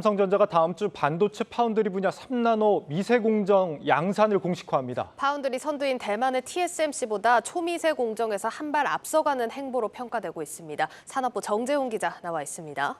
삼성전자가 다음 주 반도체 파운드리 분야 3나노 미세 공정 양산을 공식화합니다. 파운드리 선두인 대만의 TSMC보다 초미세 공정에서 한 발 앞서가는 행보로 평가되고 있습니다. 산업부 정재훈 기자 나와 있습니다.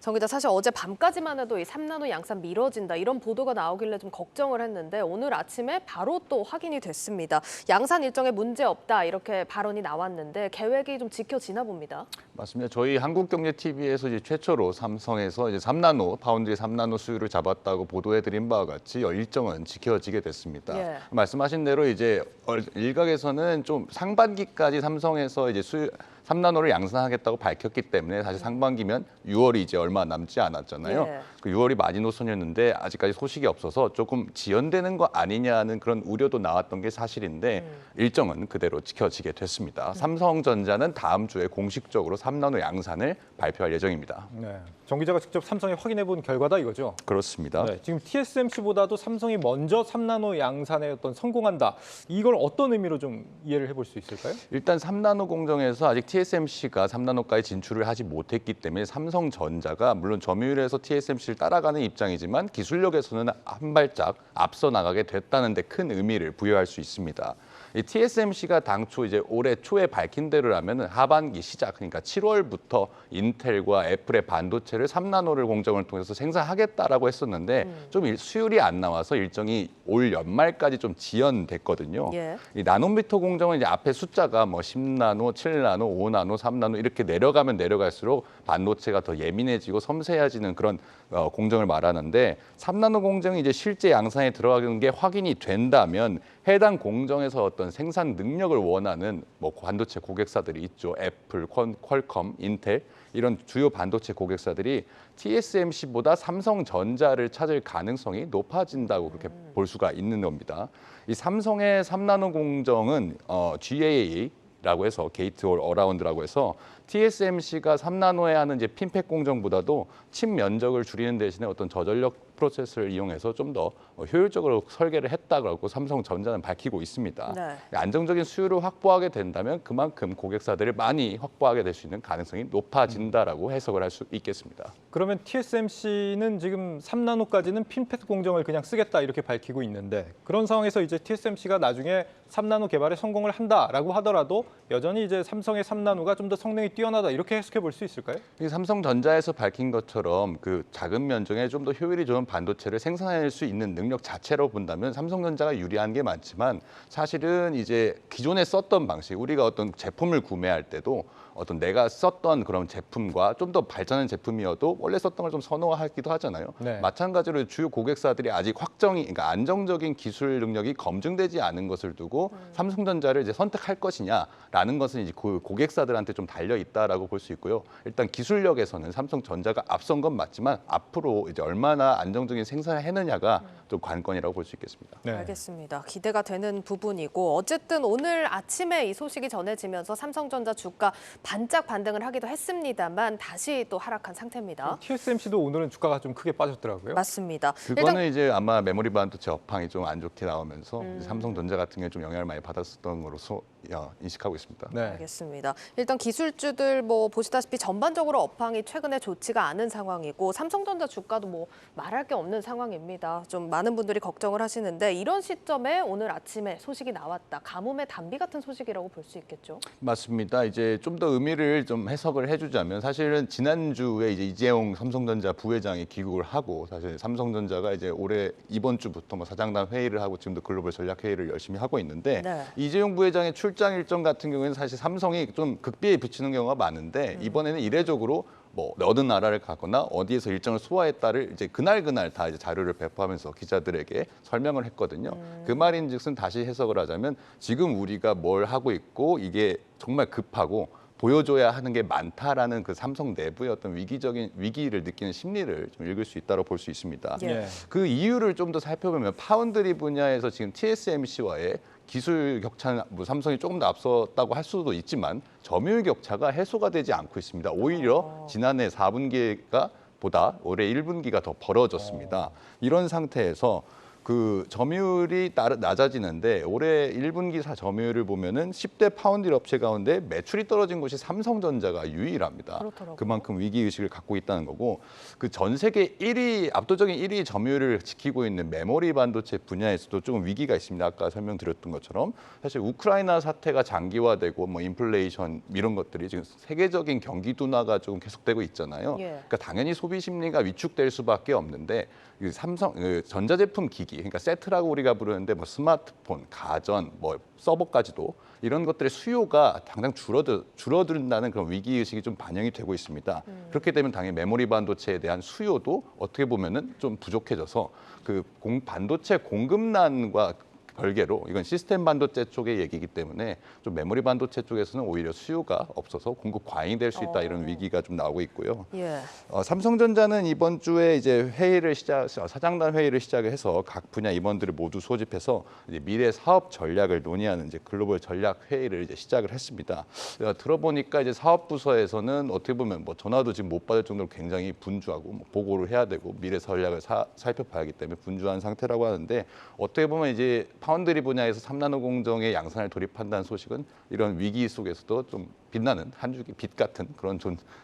정 기자 사실 어제 밤까지만 해도 이 3나노 양산 미뤄진다 이런 보도가 나오길래 좀 걱정을 했는데 오늘 아침에 바로 또 확인이 됐습니다. 양산 일정에 문제 없다 이렇게 발언이 나왔는데 계획이 좀 지켜지나 봅니다. 맞습니다. 저희 한국경제TV에서 이제 최초로 삼성에서 이제 3나노 파운드리 3나노 수율을 잡았다고 보도해드린 바와 같이 일정은 지켜지게 됐습니다. 예. 말씀하신 대로 이제 얼- 일각에서는 좀 상반기까지 삼성에서 이제 수 3나노를 양산하겠다고 밝혔기 때문에 사실 상반기면 6월이 이제 얼마 남지 않았잖아요. 예. 그 6월이 마지노선이었는데 아직까지 소식이 없어서 조금 지연되는 거 아니냐는 그런 우려도 나왔던 게 사실인데 일정은 그대로 지켜지게 됐습니다. 삼성전자는 다음 주에 공식적으로 3나노 양산을 발표할 예정입니다. 네. 정 기자가 직접 삼성에 확인해 본 결과다 이거죠. 그렇습니다. 네, 지금 TSMC보다도 삼성이 먼저 3나노 양산에 어떤 성공한다. 이걸 어떤 의미로 좀 이해를 해볼 수 있을까요? 일단 3나노 공정에서 아직 TSMC가 3나노까지 진출을 하지 못했기 때문에 삼성전자가 물론 점유율에서 TSMC를 따라가는 입장이지만 기술력에서는 한 발짝 앞서 나가게 됐다는 데 큰 의미를 부여할 수 있습니다. 이 TSMC가 당초 이제 올해 초에 밝힌 대로라면 하반기 시작 그러니까 7월부터 인텔과 애플의 반도체를 3나노를 공정을 통해서 생산하겠다라고 했었는데 좀 일- 수율이 안 나와서 일정이 올 연말까지 좀 지연됐거든요. 예. 이 나노미터 공정은 이제 앞에 숫자가 뭐 10나노, 7나노, 5나노, 3나노 이렇게 내려가면 내려갈수록 반도체가 더 예민해지고 섬세해지는 그런 어, 공정을 말하는데 3나노 공정이 이제 실제 양산에 들어가는 게 확인이 된다면 해당 공정에서 어떤 생산 능력을 원하는 뭐 반도체 고객사들이 있죠. 애플, 퀄- 퀄컴, 인텔 이런 주요 반도체 고객사들이 TSMC보다 삼성전자를 찾을 가능성이 높아진다고 그렇게 볼 수가 있는 겁니다. 이 삼성의 3나노 공정은 어, GAA 라고 해서 게이트 올 어라운드라고 해서 TSMC가 3나노에 하는 이제 핀팩 공정보다도 칩 면적을 줄이는 대신에 어떤 저전력 프로세스를 이용해서 좀 더 효율적으로 설계를 했다고 삼성전자는 밝히고 있습니다. 네. 안정적인 수율을 확보하게 된다면 그만큼 고객사들을 많이 확보하게 될 수 있는 가능성이 높아진다라고 해석을 할 수 있겠습니다. 그러면 TSMC는 지금 3나노까지는 핀펫 공정을 그냥 쓰겠다 이렇게 밝히고 있는데 그런 상황에서 이제 TSMC가 나중에 3나노 개발에 성공을 한다라고 하더라도 여전히 이제 삼성의 3나노가 좀 더 성능이 뛰어나다 이렇게 해석해 볼 수 있을까요? 이 삼성전자에서 밝힌 것처럼 그 작은 면적에 좀 더 효율이 좋은 반도체를 생산할 수 있는 능력 자체로 본다면 삼성전자가 유리한 게 많지만 사실은 이제 기존에 썼던 방식 우리가 어떤 제품을 구매할 때도 어떤 내가 썼던 그런 제품과 좀 더 발전한 제품이어도 원래 썼던 걸 좀 선호하기도 하잖아요. 네. 마찬가지로 주요 고객사들이 아직 확정이 그러니까 안정적인 기술 능력이 검증되지 않은 것을 두고 삼성전자를 이제 선택할 것이냐라는 것은 이제 그 고객사들한테 좀 달려 있다라고 볼 수 있고요. 일단 기술력에서는 삼성전자가 앞선 건 맞지만 앞으로 이제 얼마나 안정적인 생산을 해느냐가 좀 관건이라고 볼 수 있겠습니다. 네. 알겠습니다. 기대가 되는 부분이고 어쨌든 오늘 아침에 이 소식이 전해지면서 삼성전자 주가 반짝 반등을 하기도 했습니다만 다시 또 하락한 상태입니다. TSMC도 오늘은 주가가 좀 크게 빠졌더라고요. 맞습니다. 그거는 이제 아마 메모리 반도체 업황이 좀 안 좋게 나오면서 음. 삼성전자 같은 게 좀 영향을 많이 받았었던 것으로 어, 인식하고 있습니다. 네. 알겠습니다. 일단 기술주들 뭐 보시다시피 전반적으로 업황이 최근에 좋지가 않은 상황이고 삼성전자 주가도 뭐 말할 게 없는 상황입니다. 좀 많은 분들이 걱정을 하시는데 이런 시점에 오늘 아침에 소식이 나왔다. 가뭄의 단비 같은 소식이라고 볼 수 있겠죠. 맞습니다. 이제 좀더 의미를 좀 해석을 해주자면 사실은 지난주에 이제 이재용 삼성전자 부회장이 귀국을 하고 사실 삼성전자가 이제 올해 이번 주부터 뭐 사장단 회의를 하고 지금도 글로벌 전략 회의를 열심히 하고 있는데 네. 이재용 부회장의 출장 일정 같은 경우에는 사실 삼성이 좀 극비에 비치는 경우가 많은데 이번에는 이례적으로 뭐 어느 나라를 가거나 어디에서 일정을 소화했다를 이제 그날 그날 다 이제 자료를 배포하면서 기자들에게 설명을 했거든요. 그 말인즉슨 다시 해석을 하자면 지금 우리가 뭘 하고 있고 이게 정말 급하고 보여줘야 하는 게 많다라는 그 삼성 내부의 어떤 위기적인 위기를 느끼는 심리를 좀 읽을 수 있다고 볼 수 있습니다. 예. 예. 그 이유를 좀 더 살펴보면 파운드리 분야에서 지금 TSMC와의 기술 격차는 뭐 삼성이 조금 더 앞섰다고 할 수도 있지만 점유율 격차가 해소가 되지 않고 있습니다. 오히려 지난해 4분기가 보다 올해 1분기가 더 벌어졌습니다. 이런 상태에서 그 점유율이 따- 낮아지는데 올해 1분기 사 점유율을 보면은 10대 파운드 업체 가운데 매출이 떨어진 곳이 삼성전자가 유일합니다. 그렇더라고요. 그만큼 위기 의식을 갖고 있다는 거고 그 전 세계 1위 압도적인 1위 점유율을 지키고 있는 메모리 반도체 분야에서도 조금 위기가 있습니다. 아까 설명드렸던 것처럼 사실 우크라이나 사태가 장기화되고 뭐 인플레이션 이런 것들이 지금 세계적인 경기 둔화가 조금 계속되고 있잖아요. 예. 그러니까 당연히 소비 심리가 위축될 수밖에 없는데 이 삼성 그 전자제품 기기 그러니까 세트라고 우리가 부르는데 뭐 스마트폰, 가전, 뭐 서버까지도 이런 것들의 수요가 당장 줄어들 줄어든다는 그런 위기 의식이 좀 반영이 되고 있습니다. 그렇게 되면 당연히 메모리 반도체에 대한 수요도 어떻게 보면은 좀 부족해져서 그 공, 반도체 공급난과 별개로 이건 시스템 반도체 쪽의 얘기이기 때문에 좀 메모리 반도체 쪽에서는 오히려 수요가 없어서 공급 과잉이 될수 있다 이런 어. 위기가 좀 나오고 있고요. 예. 어, 삼성전자는 이번 주에 이제 회의를 시작 사장단 회의를 시작을 해서 각 분야 임원들을 모두 소집해서 이제 미래 사업 전략을 논의하는 이제 글로벌 전략 회의를 이제 시작을 했습니다. 내가 들어보니까 이제 사업 부서에서는 어떻게 보면 뭐 전화도 지금 못 받을 정도로 굉장히 분주하고 뭐 보고를 해야 되고 미래 전략을 사- 살펴봐야 하기 때문에 분주한 상태라고 하는데 어떻게 보면 이제 파운드리 분야에서 3나노 공정의 양산을 돌입한다는 소식은 이런 위기 속에서도 좀 빛나는 한 줄기 빛 같은 그런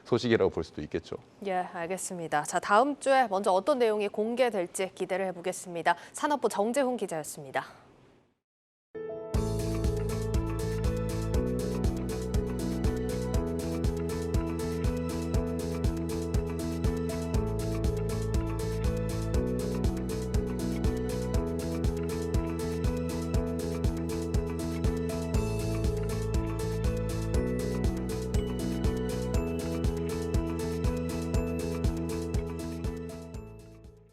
소식이라고 볼 수도 있겠죠. 예, 알겠습니다. 자, 다음 주에 먼저 어떤 내용이 공개될지 기대를 해보겠습니다. 산업부 정재훈 기자였습니다.